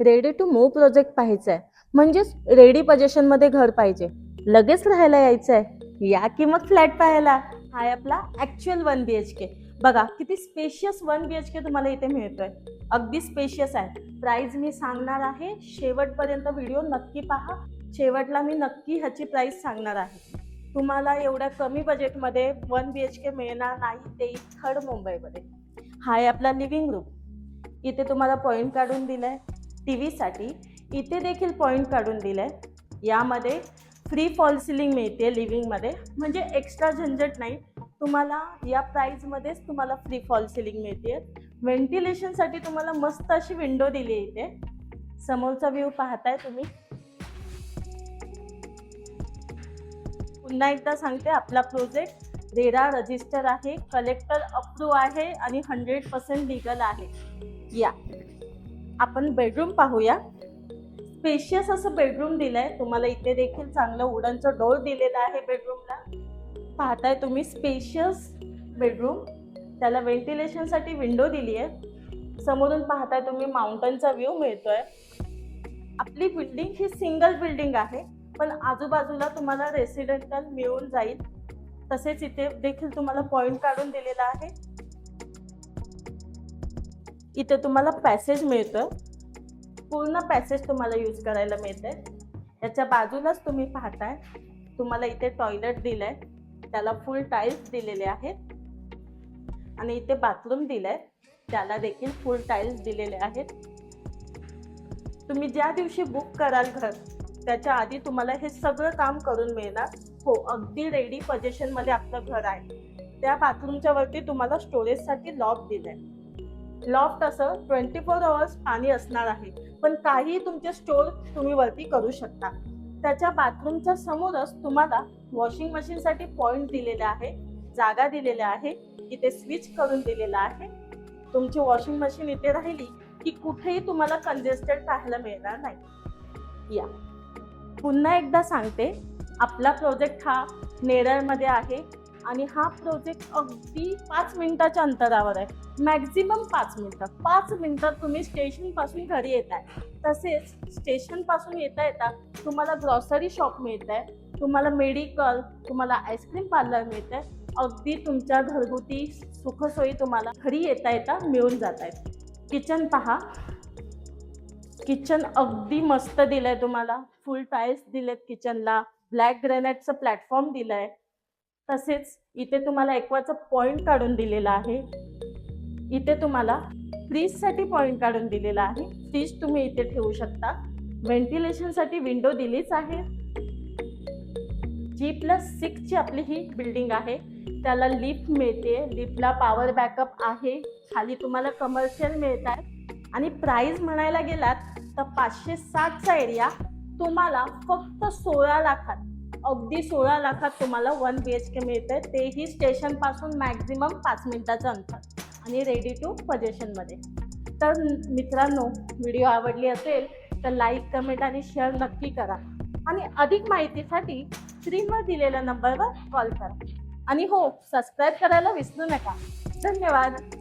Ready to move project पाहायचा आहे म्हणजेच रेडी पोझिशनमध्ये घर पाहिजे. लगेच राहायला यायचं आहे या की मग फ्लॅट पाहायला. हाय आपला actual one B H K बघा किती spacious one B H K तुम्हाला इथे मिळतोय. अगदी स्पेशियस आहे. प्राईज मी सांगणार आहे. शेवटपर्यंत व्हिडिओ नक्की पहा. शेवटला मी नक्की ह्याची प्राईस सांगणार आहे. तुम्हाला एवढ्या कमी बजेटमध्ये वन बी एच के मिळणार नाही तेही थर्ड मुंबईमध्ये. हाय आपला लिव्हिंग रूम इथे तुम्हाला पॉईंट काढून दिलं आहे टी व्हीसाठी इथे देखील पॉईंट काढून दिलं आहे यामध्ये फ्री फॉल सिलिंग मिळते लिव्हिंगमध्ये म्हणजे एक्स्ट्रा झंझट नाही. तुम्हाला या प्राईजमध्येच तुम्हाला फ्री फॉल सिलिंग मिळते. व्हेंटिलेशनसाठी तुम्हाला मस्त अशी विंडो दिली आहे इथे. समोरचा व्ह्यू पाहताय तुम्ही. पुन्हा एकदा सांगते आपला प्रोजेक्ट रेरा रजिस्टर आहे. कलेक्टर अप्रूव्ह आहे आणि हंड्रेड पर्सेंट लिगल आहे. या. आपण बेडरूम पाहूया. स्पेशियस असं बेडरूम दिलंय. तुम्हाला इथे देखील चांगलं वुडनचं डोर दिलेलं आहे बेडरूमला पाहताय तुम्ही स्पेशियस बेडरूम त्याला व्हेंटिलेशनसाठी विंडो दिली आहे समोरून पाहताय तुम्ही माउंटनचा व्ह्यू मिळतोय. आपली बिल्डिंग ही सिंगल बिल्डिंग आहे पण आजूबाजूला तुम्हाला रेसिडेंटल मिळून जाईल. तसेच इथे देखील तुम्हाला पॉईंट काढून दिलेला आहे. इथे तुम्हाला पॅसेज मिळतं पूर्ण पॅसेज तुम्हाला यूज करायला मिळते याच्या बाजूलाच तुम्ही पाहताय. तुम्हाला इथे टॉयलेट दिलंय. त्याला फुल टाईल्स दिलेले आहेत. आणि इथे बाथरूम दिलंय. त्याला देखील फुल टाईल्स दिलेले आहेत. तुम्ही ज्या दिवशी बुक कराल घर त्याच्या आधी तुम्हाला हे सगळं काम करून मिळणार. हो अगदी रेडी पोझिशनमध्ये आपलं घर आहे. त्या बाथरूमच्या वरती तुम्हाला स्टोरेजसाठी लॉक दिलंय. लॉफ्ट असं ट्वेंटी फोर आवर्स पाणी असणार आहे. पण काही तुमचे स्टोर तुम्ही वरती करू शकता. त्याच्या बाथरूमच्या समोरच तुम्हाला वॉशिंग मशीनसाठी पॉईंट दिलेला आहे जागा दिलेल्या आहे इथे स्विच करून दिलेला आहे. तुमची वॉशिंग मशीन इथे राहिली की कुठेही तुम्हाला कंजेस्टेड पाहायला मिळणार नाही. या. पुन्हा एकदा सांगते आपला प्रोजेक्ट हा नेरळमध्ये आहे. आणि हा प्रोजेक्ट अगदी पाच मिनिटाच्या अंतरावर आहे. मॅक्झिमम पाच मिनिटं. पाच मिनिटात तुम्ही स्टेशनपासून घरी येत आहे तसेच स्टेशनपासून येता येता तुम्हाला ग्रॉसरी शॉप मिळत आहे तुम्हाला मेडिकल तुम्हाला आईस्क्रीम पार्लर मिळत आहे अगदी तुमच्या घरगुती सुखसोयी तुम्हाला घरी येता येता मिळून जात आहेत किचन पहा. किचन अगदी मस्त दिलं आहे तुम्हाला. फुल टाईल्स दिलेत किचनला ब्लॅक ग्रेनाइटचं प्लॅटफॉर्म दिलं आहे तसेच इथे तुम्हाला एक्वाचं पॉईंट काढून दिलेला आहे. इथे तुम्हाला फ्रीजसाठी पॉईंट काढून दिलेला आहे. फ्रीज तुम्ही इथे ठेवू शकता. व्हेंटिलेशनसाठी विंडो दिलीच आहे. जी प्लस सिक्सची आपली ही बिल्डिंग आहे. त्याला लिफ्ट मिळते. लिफ्टला पॉवर बॅकअप आहे. खाली तुम्हाला कमर्शियल मिळत आहे आणि प्राईज म्हणायला गेलात तर पाचशे साठचा एरिया तुम्हाला फक्त सोळा लाखात अगदी सोळा लाखात तुम्हाला वन बी एच के मिळते तेही स्टेशनपासून मॅक्झिमम पाच मिनिटाचं अंतर. आणि रेडी टू पजेशनमध्ये तर मित्रांनो व्हिडिओ आवडली असेल तर लाईक कमेंट आणि शेअर नक्की करा. आणि अधिक माहितीसाठी स्क्रीनवर दिलेल्या नंबरवर कॉल करा. आणि हो सबस्क्राईब करायला विसरू नका. धन्यवाद.